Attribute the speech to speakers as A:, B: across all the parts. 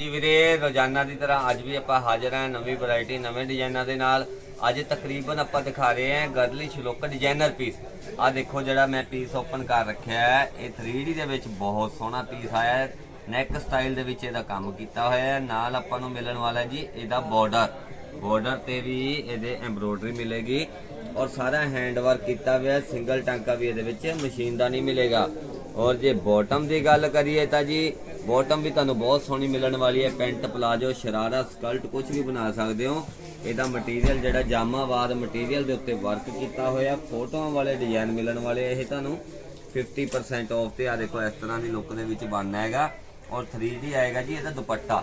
A: ਜੀ ਵੀਰੇ, ਰੋਜ਼ਾਨਾ ਦੀ ਤਰ੍ਹਾਂ ਅੱਜ ਵੀ ਆਪਾਂ ਹਾਜ਼ਰ ਹਾਂ ਨਵੀਂ ਵੈਰਾਈਟੀ, ਨਵੇਂ ਡਿਜ਼ਾਈਨਾਂ ਦੇ ਨਾਲ। ਅੱਜ ਤਕਰੀਬਨ ਆਪਾਂ ਦਿਖਾ ਰਹੇ ਹਾਂ ਗਰਲੀ ਸ਼ਲੋਕ ਡਿਜ਼ਾਈਨਰ ਪੀਸ। ਆ ਦੇਖੋ ਜਿਹੜਾ ਮੈਂ ਪੀਸ ਓਪਨ ਕਰ ਰੱਖਿਆ ਹੈ। ਇਹ 3D ਦੇ ਵਿੱਚ ਬਹੁਤ ਸੋਹਣਾ ਪੀਸ ਆਇਆ ਹੈ। ਨੈਕ ਸਟਾਈਲ ਦੇ ਵਿੱਚ ਇਹਦਾ ਕੰਮ ਕੀਤਾ ਹੋਇਆ ਹੈ। ਨਾਲ ਆਪਾਂ ਨੂੰ ਮਿਲਣ ਵਾਲਾ ਜੀ ਇਹਦਾ ਬਾਰਡਰ ਬਾਰਡਰ ਤੇ ਵੀ ਇਹਦੇ ਐਮਬ੍ਰੋਇਡਰੀ ਮਿਲੇਗੀ। ਔਰ ਸਾਰਾ ਹੈਂਡ ਵਰਕ ਕੀਤਾ ਹੋਇਆ ਸਿੰਗਲ ਟਾਂਕਾ ਵੀ ਇਹਦੇ ਵਿੱਚ ਮਸ਼ੀਨ ਦਾ ਨਹੀਂ ਮਿਲੇਗਾ। ਔਰ ਜੇ ਬਾਟਮ ਦੀ ਗੱਲ ਕਰੀਏ ਤਾਂ ਜੀ ਬਾਟਮ ਵੀ ਤੁਹਾਨੂੰ ਬਹੁਤ ਸੋਹਣੀ ਮਿਲਣ ਵਾਲੀ ਹੈ। ਪੈਂਟ ਪਲਾਜੋ, ਸ਼ਰਾਰਾ, ਸਕਲਟ ਕੁਝ ਵੀ ਬਣਾ ਸਕਦੇ ਹੋ। ਇਹਦਾ ਮਟੀਰੀਅਲ ਜਿਹੜਾ ਜਾਮਾਵਾਦ ਮਟੀਰੀਅਲ ਦੇ ਉੱਤੇ ਵਰਕ ਕੀਤਾ ਹੋਇਆ। ਫੋਟੋਆਂ ਵਾਲੇ ਡਿਜ਼ਾਈਨ ਮਿਲਣ ਵਾਲੇ ਇਹ ਤੁਹਾਨੂੰ। 50% ਆਫ ਤੇ ਆ ਦੇਖੋ, ਇਸ ਤਰ੍ਹਾਂ ਦੀ ਲੁੱਕ ਦੇ ਵਿੱਚ ਬਣਨਾ ਹੈਗਾ। ਔਰ 3D ਆਏਗਾ ਜੀ, ਇਹਦਾ ਦੁਪੱਟਾ।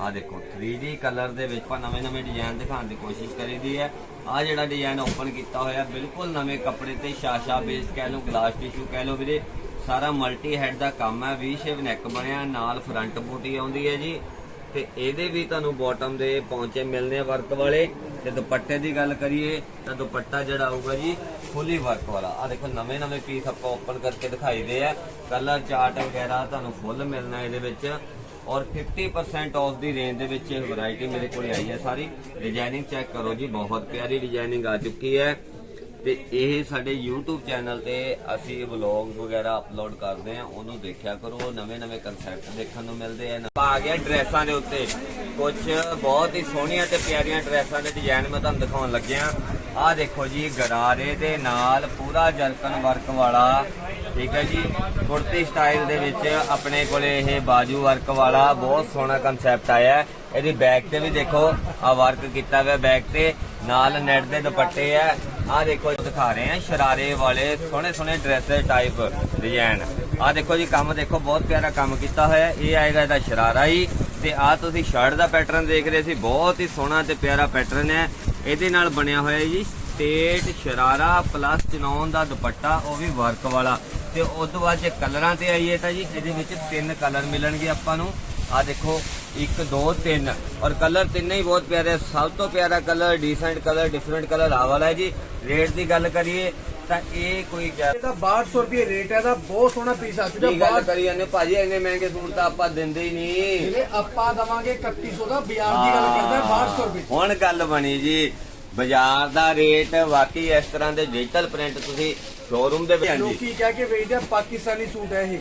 A: ਆ ਦੇਖੋ 3D ਕਲਰ ਦੇ ਵਿੱਚ ਆਪਾਂ ਨਵੇਂ ਨਵੇਂ ਡਿਜ਼ਾਈਨ ਦਿਖਾਉਣ ਦੀ ਕੋਸ਼ਿਸ਼ ਕਰੀਦੀ ਹੈ। ਆ ਜਿਹੜਾ ਡਿਜ਼ਾਈਨ ਓਪਨ ਕੀਤਾ ਹੋਇਆ, ਬਿਲਕੁਲ ਨਵੇਂ ਕੱਪੜੇ ਤੇ ਸ਼ਾਸ਼ਾ ਬੇਸ ਕਹਿ ਲਓ ਗਲਾਸ ਟਿਸ਼ੂ ਕਹਿ ਲਓ ਵੀਰੇ। ਸਾਰਾ ਮਲਟੀ ਹੈਡ ਦਾ ਕੰਮ ਹੈ, ਵੀ ਸ਼ੇਪ ਨੈਕ ਬਣਿਆ, ਨਾਲ ਫਰੰਟ ਬੂਟੀ ਆਉਂਦੀ ਹੈ ਜੀ। ਤੇ ਇਹਦੇ ਵੀ ਤੁਹਾਨੂੰ ਬਾਟਮ ਦੇ ਪੌਂਚੇ ਮਿਲਨੇ ਵਰਕ ਵਾਲੇ। ਤੇ ਦੁਪੱਟੇ ਦੀ ਗੱਲ ਕਰੀਏ, ਤਾਂ ਦੁਪੱਟਾ ਜਿਹੜਾ ਆਊਗਾ ਜੀ ਫੁੱਲੀ ਵਰਕ ਵਾਲਾ। ਆ ਦੇਖੋ ਨਵੇਂ ਨਵੇਂ ਪੀਸ ਆਪਾਂ ਓਪਨ ਕਰਕੇ ਦਿਖਾਈਦੇ ਆ। ਕਲਰ ਚਾਰਟ ਵਗੈਰਾ ਤੁਹਾਨੂੰ ਫੁੱਲ ਮਿਲਣਾ ਇਹਦੇ ਵਿੱਚ। ਔਰ 50% ਆਫ ਦੀ ਰੇਂਜ ਦੇ ਵਿੱਚ ਇਹ ਵੈਰਾਈਟੀ ਮੇਰੇ ਕੋਲ ਆਈ ਹੈ ਸਾਰੀ। ਡਿਜ਼ਾਈਨਿੰਗ ਚੈੱਕ ਕਰੋ ਜੀ, ਬਹੁਤ ਪਿਆਰੀ ਡਿਜ਼ਾਈਨਿੰਗ ਆ ਚੁੱਕੀ ਹੈ। ਤੇ ਇਹ ਸਾਡੇ YouTube ਚੈਨਲ ਤੇ ਅਸੀਂ ਵਲੌਗ ਵਗੈਰਾ ਅਪਲੋਡ ਕਰਦੇ ਆ ਉਹਨੂੰ ਦੇਖਿਆ ਕਰੋ ਨਵੇਂ ਨਵੇਂ ਕਨਸੈਪਟ ਦੇਖਣ ਨੂੰ ਮਿਲਦੇ ਆ ਆ ਗਿਆ ਡਰੈਸਾਂ ਦੇ ਉੱਤੇ। ਕੁਝ ਬਹੁਤ ਹੀ ਸੋਹਣੀਆਂ ਤੇ ਪਿਆਰੀਆਂ ਡਰੈਸਾਂ ਦੇ ਡਿਜ਼ਾਈਨ ਮੈਂ ਤੁਹਾਨੂੰ ਦਿਖਾਉਣ ਲੱਗਿਆ। ਆਹ ਦੇਖੋ ਜੀ, ਗਰਾਰੇ ਦੇ ਨਾਲ ਪੂਰਾ ਜਰਕਨ ਵਰਕ ਵਾਲਾ, ਠੀਕ ਹੈ ਜੀ? ਕੁੜਤੀ ਸਟਾਈਲ ਦੇ ਵਿੱਚ ਆਪਣੇ ਕੋਲੇ ਇਹ ਬਾਜੂ ਵਰਕ ਵਾਲਾ ਬਹੁਤ ਸੋਹਣਾ ਕਨਸੈਪਟ ਆਇਆ ਇਹਦੀ ਬੈਕ ਤੇ ਵੀ ਦੇਖੋ ਆ ਵਰਕ ਕੀਤਾ ਹੋਇਆ ਬੈਕ ਤੇ। ਨਾਲ ਨੈਟ ਦੇ ਦੁਪੱਟੇ ਆ ਆ ਦੇਖੋ ਦਿਖਾ ਰਹੇ ਆ ਸ਼ਰਾਰੇ ਵਾਲੇ ਸੋਹਣੇ ਸੋਹਣੇ ਡਰੈਸ ਟਾਈਪ ਡਿਜ਼ਾਈਨ ਆ ਦੇਖੋ ਜੀ, ਕੰਮ ਦੇਖੋ, ਬਹੁਤ ਪਿਆਰਾ ਕੰਮ ਕੀਤਾ ਹੋਇਆ ਇਹ ਆਏਗਾ ਇਹਦਾ ਸ਼ਰਾਰਾ ਹੀ। ਤੇ ਆ ਤੁਸੀਂ ਸ਼ਰਟ ਦਾ ਪੈਟਰਨ ਦੇਖ ਰਹੇ ਸੀ, ਬਹੁਤ ਹੀ ਸੋਹਣਾ ਤੇ ਪਿਆਰਾ ਪੈਟਰਨ ਹੈ। ਇਹਦੇ ਨਾਲ ਬਣਿਆ ਹੋਇਆ ਜੀ ਸਟੇਟ ਸ਼ਰਾਰਾ ਪਲੱਸ ਚਨੌਨ ਦਾ ਦੁਪੱਟਾ, ਉਹ ਵੀ ਵਰਕ ਵਾਲਾ। ਤੇ ਉਸ ਤੋਂ ਬਾਅਦ ਜੇ ਕਲਰਾਂ ਤੇ ਆਈਏ ਤਾਂ ਜੀ, ਇਹਦੇ ਵਿੱਚ ਤਿੰਨ ਕਲਰ ਮਿਲਣਗੇ ਆਪਾਂ ਨੂੰ। ਆ ਦੇਖੋ 1 2 3 ਔਰ ਕਲਰ ਤਿੰਨੇ ਹੀ ਬਹੁਤ ਪਿਆਰੇ। ਸਭ ਤੋਂ ਪਿਆਰਾ colour decent colour different colour ਆ ਵਾਲਾ ਹੈ ਜੀ। ਰੇਟ ਦੀ ਗੱਲ ਕਰੀਏ ਤਾਂ ਇਹ ਕੋਈ
B: ਇਹਦਾ 6200 ਰੁਪਏ ਰੇਟ ਹੈ ਦਾ ਬਹੁਤ ਸੋਹਣਾ ਪੀਸ ਆ। ਚੁੱਕਾ
A: ਗੱਲ ਕਰੀ ਜਾਂਦੇ ਭਾਜੀ ਇੰਨੇ ਮਹਿੰਗੇ ਸੂਟ ਤਾਂ ਆਪਾਂ ਦਿੰਦੇ ਹੀ ਨਹੀਂ।
B: ਇਹ ਆਪਾਂ ਦਵਾਂਗੇ 3100 ਦਾ ਬਾਜ਼ਾਰ ਦੀ ਗੱਲ ਕਰਦਾ 6200 ਰੁਪਏ।
A: ਹੁਣ ਗੱਲ ਬਣੀ ਜੀ ਬਾਜ਼ਾਰ ਦਾ ਰੇਟ ਵਾਕਈ ਇਸ ਤਰ੍ਹਾਂ ਦੇ ਡਿਜੀਟਲ ਪ੍ਰਿੰਟ ਤੁਸੀਂ ਸ਼ੋਰੂਮ ਦੇ ਵਿੱਚ
B: ਲੋਕੀ ਕਹਿ ਕੇ ਵੇਚਦੇ ਆ ਪਾਕਿਸਤਾਨੀ ਸੂਟ ਹੈ ਇਹ।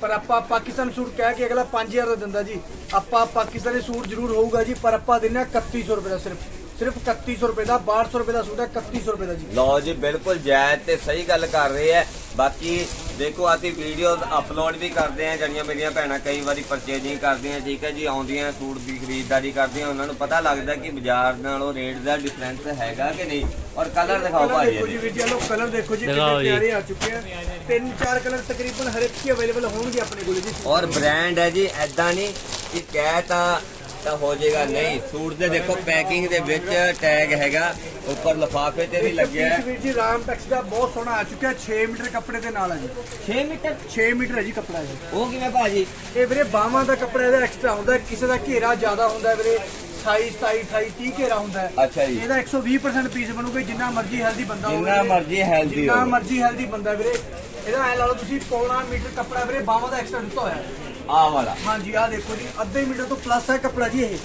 B: ਪਰ ਆਪਾਂ ਪਾਕਿਸਤਾਨੀ ਸੂਟ ਕਹਿ ਕੇ ਅਗਲਾ 5000 ਦਾ ਦਿੰਦਾ ਜੀ। ਆਪਾਂ ਪਾਕਿਸਤਾਨੀ ਸੂਟ ਜ਼ਰੂਰ ਹੋਊਗਾ ਜੀ, ਪਰ ਆਪਾਂ ਦਿੰਨੇ ਆ 3100 ਰੁਪਏ ਦਾ ਸਿਰਫ। ਸਿਰਫ 3100 ਰੁਪਏ ਦਾ 6200 ਰੁਪਏ ਦਾ ਸੂਟ ਹੈ 3100 ਰੁਪਏ ਦਾ ਜੀ।
A: ਲਓ ਜੀ ਬਿਲਕੁਲ ਜਾਇਜ਼ ਤੇ ਸਹੀ ਗੱਲ ਕਰ ਰਹੇ ਆ ਬਾਕੀ ਦੇਖੋ ਅਸੀਂ ਵੀਡੀਓਜ਼ ਅਪਲੋਡ ਵੀ ਕਰਦੇ ਆ ਜਿਹੜੀਆਂ ਮੇਰੀਆਂ ਭੈਣਾਂ ਕਈ ਵਾਰੀ ਪਰਚੇਜਿੰਗ ਕਰਦੀਆਂ ਠੀਕ ਹੈ ਜੀ ਆਉਂਦੀਆਂ ਸੂਟ ਦੀ ਖਰੀਦਦਾਰੀ ਕਰਦੀਆਂ ਉਹਨਾਂ ਨੂੰ ਪਤਾ ਲੱਗਦਾ ਕਿ ਬਾਜ਼ਾਰ ਨਾਲੋਂ ਰੇਟ ਦਾ ਡਿਫਰੈਂਸ ਹੈਗਾ ਕਿ ਨਹੀਂ। ਔਰ ਕਲਰ ਦਿਖਾਓ ਭਾਜੀ
B: ਦੇਖੋ ਜੀ ਜੀ ਲੋ ਕਲਰ ਦੇਖੋ ਜੀ ਕਿੰਨੇ। ਪਿਆਰੇ ਆ ਚੁੱਕੇ ਆ। ਤਿੰਨ ਚਾਰ ਕਲਰ ਤਕਰੀਬਨ ਹਰ ਇੱਕ ਹੀ ਅਵੇਲੇਬਲ ਹੋਣਗੇ ਆਪਣੇ ਕੋਲ ਜੀ।
A: ਔਰ ਬ੍ਰਾਂਡ ਹੈ ਜੀ ਐਦਾਂ ਨਹੀਂ ਕਿ ਕਹਿ ਤਾਂ ਤਾਂ ਹੋ ਜਾਏਗਾ। ਨਹੀਂ ਸੂਟ ਦੇ ਦੇਖੋ ਪੈਕਿੰਗ ਦੇ ਵਿੱਚ ਟੈਗ ਹੈਗਾ। ਉੱਪਰ ਲਫਾਫੇ ਤੇ ਵੀ ਲੱਗਿਆ ਹੈ।
B: ਵੀਰ ਜੀ ਰਾਮ ਟੈਕਸ ਦਾ ਬਹੁਤ ਸੋਹਣਾ ਆ ਚੁੱਕਿਆ। 6 ਮੀਟਰ ਕੱਪੜੇ ਦੇ ਨਾਲ ਆ ਜੀ।
A: 6 ਮੀਟਰ?
B: 6 ਮੀਟਰ ਹੈ ਜੀ ਕੱਪੜਾ ਇਹ।
A: ਉਹ ਕਿਵੇਂ ਭਾਜੀ?
B: ਇਹ ਵੀਰੇ ਬਾਹਾਂ ਦਾ ਕੱਪੜਾ ਇਹਦਾ ਐਕਸਟਰਾ ਹੁੰਦਾ ਕਿਸੇ ਦਾ ਘੇਰਾ ਜ਼ਿਆਦਾ ਹੁੰਦਾ ਵੀਰੇ। 28 27 28 30 ਘੇਰਾ ਹੁੰਦਾ ਹੈ।
A: ਅੱਛਾ ਜੀ।
B: ਇਹਦਾ 120% ਪੀਸ ਬਣੂਗਾ ਜਿੰਨਾ ਮਰਜ਼ੀ ਹੈਲਦੀ ਬੰਦਾ ਹੋਵੇ।
A: ਜਿੰਨਾ ਮਰਜ਼ੀ healthy
B: ਜਿੰਨਾ
A: ਹੋਵੇ।
B: ਮਰਜ਼ੀ ਹੈਲਦੀ ਬੰਦਾ ਵੀਰੇ। ਇਹਦਾ ਐ ਲਾ ਲਓ ਤੁਸੀਂ ਪੌਣਾ ਮੀਟਰ ਕੱਪੜਾ ਵੀਰੇ ਬਾਹਾਂ ਦਾ ਐਕਸਟਰਾ ਦਿੱਤਾ ਹੋਇਆ ਹੈ।
A: ਆਹ ਵਾਲਾ।
B: ਹਾਂਜੀ ਆਹ ਦੇਖੋ ਜੀ ਅੱਧੇ ਮੀਟਰ ਤੋਂ ਪਲੱਸ ਹੈ ਕੱਪੜਾ ਜੀ ਇਹ।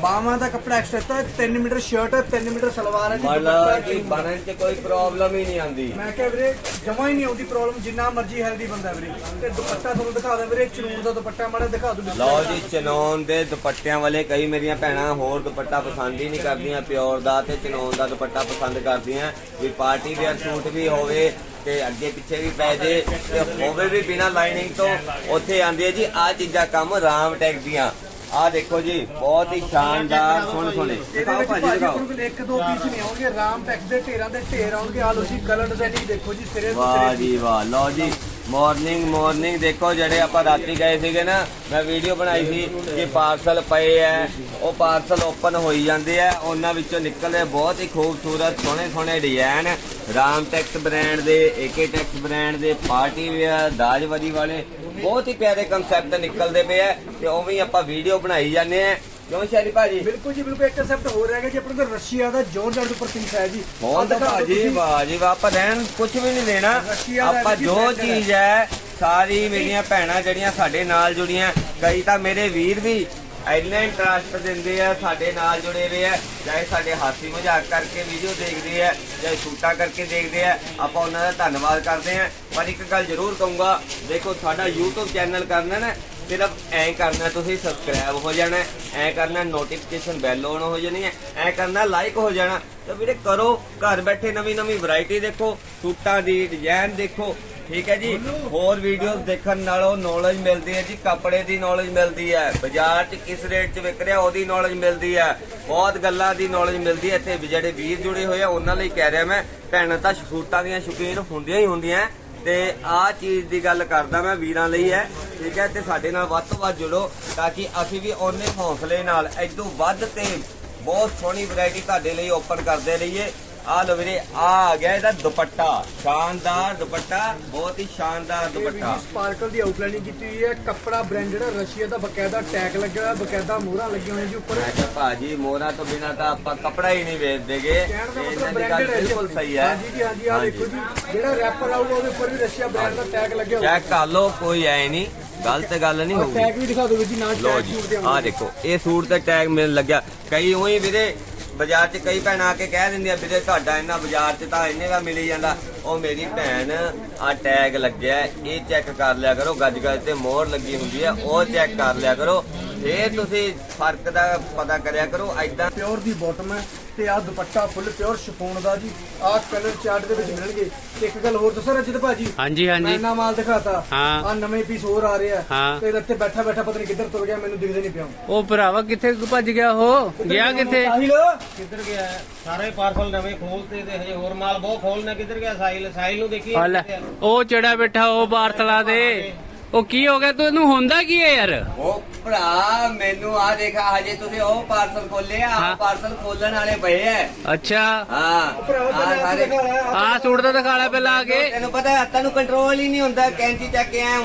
B: ਬਾਹਾਂ ਦਾ ਕੱਪੜਾ ਐਕਸਟਰਾ ਹੈ 3 ਮੀਟਰ ਸ਼ਰਟ ਹੈ 3 ਮੀਟਰ ਸਲਵਾਰ ਹੈ ਜੀ ਦੁਪੱਟਾ
A: ਮਤਲਬ
B: ਹੈ,
A: ਕਿ ਬਣਨ 'ਚ ਕੋਈ ਪ੍ਰੋਬਲਮ ਹੀ ਨਹੀਂ ਆਉਂਦੀ।
B: ਮੈਂ ਕਿਹਾ ਵੀਰੇ ਜਮਾ ਹੀ ਨਹੀਂ ਆਉਂਦੀ ਪ੍ਰੋਬਲਮ ਜਿੰਨਾ ਮਰਜ਼ੀ ਹੈਲਦੀ ਬੰਦਾ ਵੀਰੇ। ਤੇ ਦੁਪੱਟਾ ਤੁਹਾਨੂੰ ਦਿਖਾ ਦਾਂ ਵੀਰੇ ਚਨੂਨ ਦਾ ਦੁਪੱਟਾ ਮਾੜਾ ਦਿਖਾ ਦੂ
A: ਲਓ ਜੀ ਚਨੌਨ ਦੇ ਦੁਪੱਟਿਆਂ ਵਾਲੇ ਕਈ ਮੇਰੀਆਂ ਭੈਣਾਂ ਹੋਰ ਦੁਪੱਟਾ ਪਸੰਦ ਹੀ ਨਹੀਂ ਕਰਦੀਆਂ ਪਿਓਰ ਦਾ ਤੇ ਚਨੌਨ ਦਾ ਦੁਪੱਟਾ ਪਸੰਦ ਕਰਦੀਆਂ। ਵੀ ਪਾਰਟੀ ਵੇਅਰ ਸੂਟ ਵੀ ਹੋਵੇ ਤੇ ਅੱਗੇ ਪਿੱਛੇ ਵੀ ਪੈ ਜੇ। ਤੇ ਹੋਵੇ ਵੀ ਬਿਨਾ ਲਾਈਨਿੰਗ ਤੋਂ ਉੱਥੇ ਆਂਦੀ ਹੈ ਜੀ ਆ ਚੀਜ਼ਾਂ ਕੰਮ ਰਾਮ ਟੈਕ ਦੀਆਂ। ਆ ਦੇਖੋ ਜੀ ਬਹੁਤ ਹੀ ਸ਼ਾਨਦਾਰ ਸੋਹਣੇ ਸੋਹਣੇ ਦਿਖਾਓ ਭਾਜੀ ਦਿਖਾਓ।
B: ਇੱਕ ਦੋ ਪੀਸ ਨਹੀਂ ਆਉਣਗੇ ਰਾਮ ਟੈਕਸ ਦੇ ਢੇਰਾਂ ਦੇ ਢੇਰ ਆਉਣਗੇ। ਆ ਲੋ ਜੀ ਕਲਰ ਡਿਜ਼ਾਈਨਿੰਗ ਦੇਖੋ ਜੀ ਸਿਰੇ ਤੋਂ
A: ਵਾਹ ਜੀ ਵਾਹ ਲਓ ਜੀ ਮਾਰਨਿੰਗ ਮਾਰਨਿੰਗ ਦੇਖੋ ਜਿਹੜੇ ਆਪਾਂ ਰਾਤੀ ਗਏ ਸੀਗੇ ਨਾ ਮੈਂ ਵੀਡੀਓ ਬਣਾਈ ਸੀ ਕਿ ਪਾਰਸਲ ਪਏ ਐ ਉਹ ਪਾਰਸਲ ਓਪਨ ਹੋਈ ਜਾਂਦੇ ਆ ਉਹਨਾਂ ਵਿੱਚੋਂ ਨਿਕਲਦੇ ਬਹੁਤ ਹੀ ਖੂਬਸੂਰਤ ਸੋਹਣੇ ਸੋਹਣੇ ਡਿਜ਼ਾਈਨ ਰਾਮ ਟੈਕਸ ਬ੍ਰਾਂਡ ਦੇ ਏਕੇ ਟੈਕਸ ਬ੍ਰਾਂਡ ਦੇ ਪਾਰਟੀ ਵੇਅਰ ਦਾਜਵਰੀ ਵਾਲੇ ਬਹੁਤ ਹੀ ਪਿਆਰੇ ਕਨਸੈਪਟ ਨਿਕਲਦੇ ਪਏ ਆ ਤੇ ਉਵੇਂ ਹੀ ਆਪਾਂ ਵੀਡੀਓ ਬਣਾਈ ਜਾਂਦੇ ਆ ਕਿਉਂ ਸ਼ਾਰੀ ਭਾਜੀ
B: ਬਿਲਕੁਲ ਜੀ ਬਿਲਕੁਲ ਇੱਕ ਕਨਸੈਪਟ ਹੋ ਰਿਹਾ ਹੈ ਜੀ ਆਪਣੇ ਕੋਲ ਰਸ਼ੀਆ ਦਾ ਜੋਰਜਟ ਦੇ ਉੱਪਰ ਪੀਸ ਹੈ ਜੀ
A: ਬਹੁਤ ਭਾਜੀ। ਵਾਹ ਜੀ ਵਾਹ ਆਪਾਂ ਰਹਿਣ ਕੁਝ ਵੀ ਨਹੀਂ ਦੇਣਾ ਆਪਾਂ ਜੋ। ਚੀਜ਼ ਹੈ ਸਾਰੀ ਮੇਰੀਆਂ ਭੈਣਾਂ ਜਿਹੜੀਆਂ ਸਾਡੇ ਨਾਲ ਜੁੜੀਆਂ ਕਈ ਤਾਂ ਮੇਰੇ ਵੀਰ ਵੀ ਇੰਨਾ ਇੰਟਰਸਟ ਦਿੰਦੇ ਆ, ਸਾਡੇ ਨਾਲ ਜੁੜੇ ਹੋਏ ਆ, ਚਾਹੇ ਸਾਡੇ ਹਾਸੀ ਮਜ਼ਾਕ ਕਰਕੇ ਵੀਡੀਓ ਦੇਖਦੇ ਆ ਚਾਹੇ ਸ਼ੂਟਾਂ ਕਰਕੇ ਦੇਖਦੇ ਆ, ਆਪਾਂ ਉਹਨਾਂ ਦਾ ਧੰਨਵਾਦ ਕਰਦੇ ਆ। ਪਰ ਇੱਕ ਗੱਲ ਜ਼ਰੂਰ ਕਹੂੰਗਾ, ਦੇਖੋ ਸਾਡਾ YouTube ਚੈਨਲ ਕਰਨਾ ਨਾ, ਸਿਰਫ ਐ ਕਰਨਾ ਤੁਸੀਂ ਸਬਸਕ੍ਰਾਈਬ ਹੋ ਜਾਣਾ, ਐ ਕਰਨਾ ਨੋਟੀਫਿਕੇਸ਼ਨ ਬੈਲ ਔਨ ਹੋ ਜਾਣੀ ਹੈ ਐ ਕਰਨਾ ਲਾਈਕ ਹੋ ਜਾਣਾ। ਤਾਂ ਵੀਰੇ ਕਰੋ, ਘਰ ਬੈਠੇ ਨਵੀਂ ਨਵੀਂ ਵੈਰਾਈਟੀ ਦੇਖੋ, ਸੂਟਾਂ ਦੀ ਡਿਜ਼ਾਈਨ ਦੇਖੋ ਠੀਕ ਹੈ ਜੀ। ਹੋਰ ਵੀਡੀਓਜ਼ ਦੇਖਣ ਨਾਲੋਂ ਨੌਲੇਜ ਮਿਲਦੀ ਹੈ ਜੀ, ਕੱਪੜੇ ਦੀ ਨੌਲੇਜ ਮਿਲਦੀ ਹੈ। ਬਾਜ਼ਾਰ 'ਚ ਕਿਸ ਰੇਟ 'ਚ ਵਿਕ ਰਿਹਾ, ਉਹਦੀ ਨੌਲੇਜ ਮਿਲਦੀ ਹੈ। ਬਹੁਤ ਗੱਲਾਂ ਦੀ ਨੌਲੇਜ ਮਿਲਦੀ ਹੈ। ਇੱਥੇ ਜਿਹੜੇ ਵੀਰ ਜੁੜੇ ਹੋਏ ਆ, ਉਹਨਾਂ ਲਈ ਕਹਿ ਰਿਹਾ ਮੈਂ, ਭੈਣਾਂ ਤਾਂ ਸੂਟਾਂ ਦੀਆਂ ਸ਼ੁਕੀਨ ਹੁੰਦੀਆਂ ਹੀ ਹੁੰਦੀਆਂ। ਤੇ ਆਹ ਚੀਜ਼ ਦੀ ਗੱਲ ਕਰਦਾ ਮੈਂ ਵੀਰਾਂ ਲਈ ਹੈ, ਠੀਕ ਹੈ, ਤੇ ਸਾਡੇ ਨਾਲ ਵੱਧ ਤੋਂ ਵੱਧ ਜੁੜੋ, ਤਾਂ ਕਿ ਅਸੀਂ ਵੀ ਉਹਨੇ ਹੌਸਲੇ ਨਾਲ ਇਦੋਂ ਵੱਧ ਤੇ ਬਹੁਤ ਸੋਹਣੀ ਵੈਰਾਈਟੀ ਤੁਹਾਡੇ ਲਈ ਓਪਨ ਕਰਦੇ ਰਹੀਏ। ਆ ਲੋ ਵੀਰੇ ਆ ਆ ਗਿਆ ਇਹਦਾ ਦੁਪੱਟਾ। ਸ਼ਾਨਦਾਰ ਦੁਪੱਟਾ ਬਹੁਤ ਹੀ ਸ਼ਾਨਦਾਰ ਦੁਪੱਟਾ।
B: ਸਪਾਰਕਲ ਦੀ ਆਊਟਲਾਈਨਿੰਗ ਕੀਤੀ ਹੋਈ ਹੈ। ਕੱਪੜਾ ਬ੍ਰਾਂਡਡ ਹੈ ਰਸ਼ੀਆ ਦਾ ਬਕਾਇਦਾ ਟੈਗ ਲੱਗਿਆ ਹੋਇਆ ਬਕਾਇਦਾ ਮੋਹਰਾਂ ਲੱਗੀਆਂ ਹੋਈਆਂ ਜੀ ਉੱਪਰ।
A: ਮੈਂ ਕਿਹਾ ਭਾਜੀ ਮੋਹਰਾ ਤੋਂ ਬਿਨਾ ਤਾਂ ਆਪਾਂ ਕੱਪੜਾ ਹੀ ਨਹੀਂ ਵੇਚਦੇਗੇ।
B: ਕਹਿਣ ਦਾ
A: ਇਹਨਾਂ
B: ਮਤਲਬ
A: ਦੀ ਗੱਲ
B: ਬ੍ਰਾਂਡਡ ਹੈ
A: ਬਿਲਕੁਲ ਸਹੀ ਹੈ।
B: ਹਾਂਜੀ ਜੀ ਹਾਂਜੀ ਆ ਦੇਖੋ ਜੀ ਜਿਹੜਾ ਰੈਪਰ ਆਊਗਾ ਉਹਦੇ ਉੱਪਰ ਵੀ ਰਸ਼ੀਆ ਬ੍ਰਾਂਡ ਦਾ ਟੈਗ ਲੱਗਿਆ ਹੋਇਆ।
A: ਚੈੱਕ ਕਰ ਲਓ ਕੋਈ ਐ ਨਹੀਂ। ਗਲਤ ਗੱਲ ਨਹੀਂ ਹੋਊਗੀ।
B: ਟੈਗ ਵੀ ਦਿਖਾ ਦਿਓ ਜੀ ਨਾਲ
A: ਲੋ
B: ਟੈਗ
A: ਜੀ
B: ਸੂਟ ਦੇ
A: ਆ ਦੇਖੋ ਇਹ ਸੂਟ ਤੇ ਟੈਗ ਮਿਲਣ ਲੱਗਿਆ। ਕਈ ਉਹੀ ਵੀਰੇ ਬਾਜ਼ਾਰ 'ਚ ਕਈ ਭੈਣਾਂ ਆ ਕੇ ਕਹਿ ਦਿੰਦੀਆਂ, ਵੀਰੇ ਤੁਹਾਡਾ ਇਹਨਾਂ ਬਾਜ਼ਾਰ 'ਚ ਤਾਂ ਇੰਨੇ ਦਾ ਮਿਲੀ ਜਾਂਦਾ। ਉਹ ਮੇਰੀ ਭੈਣ ਆ ਟੈਗ ਲੱਗਿਆ, ਇਹ ਚੈੱਕ ਕਰ ਲਿਆ ਕਰੋ ਗੱਜ ਗੱਜ ਤੇ ਮੋਹਰ ਲੱਗੀ ਹੁੰਦੀ ਹੈ ਉਹ ਚੈੱਕ ਕਰ ਲਿਆ ਕਰੋ। ਫੇਰ ਤੁਸੀਂ ਫ਼ਰਕ ਦਾ ਪਤਾ ਕਰਿਆ ਕਰੋ ਐਦਾਂ
B: ਪਿਓਰ ਦੀ ਬੋਟਮ ਹੈ। ਤੇ ਆ ਦੁਪੱਟਾ ਫੁੱਲ ਪਿਓਰ ਸ਼ਿਫੋਨ ਦਾ ਜੀ। ਆ ਕਲਰ ਚਾਰਟ ਦੇ ਵਿੱਚ ਮਿਲਣਗੇ। ਇੱਕ ਗੱਲ ਹੋਰ ਦੱਸੋ ਰਜਤ ਭਾਜੀ।
C: ਹਾਂਜੀ
B: ਮੈਂ
C: ਹਾਂਜੀ
B: ਇੰਨਾ ਮਾਲ ਦਿਖਾਤਾ।
C: ਹਾਂ।
B: ਆ ਨਵੇਂ ਪੀਸ ਹੋਰ ਆ ਰਹੇ। ਆ
C: ਹਾਂ।
B: ਤੇ ਇੱਥੇ ਬੈਠਾ ਬੈਠਾ ਪਤਾ ਨਹੀਂ ਕਿੱਧਰ ਤੁਰ ਗਿਆ ਮੈਨੂੰ ਦਿਖਦੇ ਨਹੀਂ ਪਿਆ
C: ਉਹ ਭਰਾਵਾ ਕਿੱਥੇ ਭੱਜ ਗਿਆ ਉਹ? ਗਿਆ ਕਿੱਥੇ?
B: ਸਾਹਿਲ?
D: ਕਿੱਧਰ ਗਿਆ? ਹੈ? ਸਾਰੇ ਪਾਰਸਲ ਨਵੇਂ ਖੋਲਤੇ ਤੇ ਹਜੇ ਹੋਰ ਮਾਲ ਬਹੁਤ ਖੋਲਣਾ ਕਿੱਧਰ ਗਿਆ ਸਾਹਿਲ? ਸਾਹਿਲ ਨੂੰ ਦੇਖੀ
C: ਆ। ਲੈ ਉਹ ਚੜਾ ਬੈਠਾ ਉਹ ਬਾਰਤਲਾ ਦੇ। ਉਹ ਕੀ ਹੋ ਗਿਆ? ਤੂੰ ਇਹਨੂੰ ਹੁੰਦਾ ਕੀ ਹੈ ਯਾਰ?
A: ਉਹ ਭਰਾ ਮੈਨੂੰ ਆ ਦੇਖਾ ਹਜੇ ਤੁਸੀਂ ਉਹ ਪਾਰਸਲ ਖੋਲੇ ਆ
C: ਹਾਂ।
A: ਪਾਰਸਲ ਖੋਲਣ ਵਾਲੇ ਪਏ ਐ।
C: ਅੱਛਾ।
A: ਹਾਂ। ਸਾਰੇ-
C: ਆ ਸੂਟ ਦਾ ਦਿਖਾ ਲੈ। ਪਹਿਲਾਂ ਆ ਕੇ।
A: ਤੈਨੂੰ ਪਤਾ ਹੈ ਤੈਨੂੰ ਕੰਟਰੋਲ ਹੀ ਨਹੀਂ ਹੁੰਦਾ ਕੈਂਚੀ ਚੱਕ ਕੇ ਐ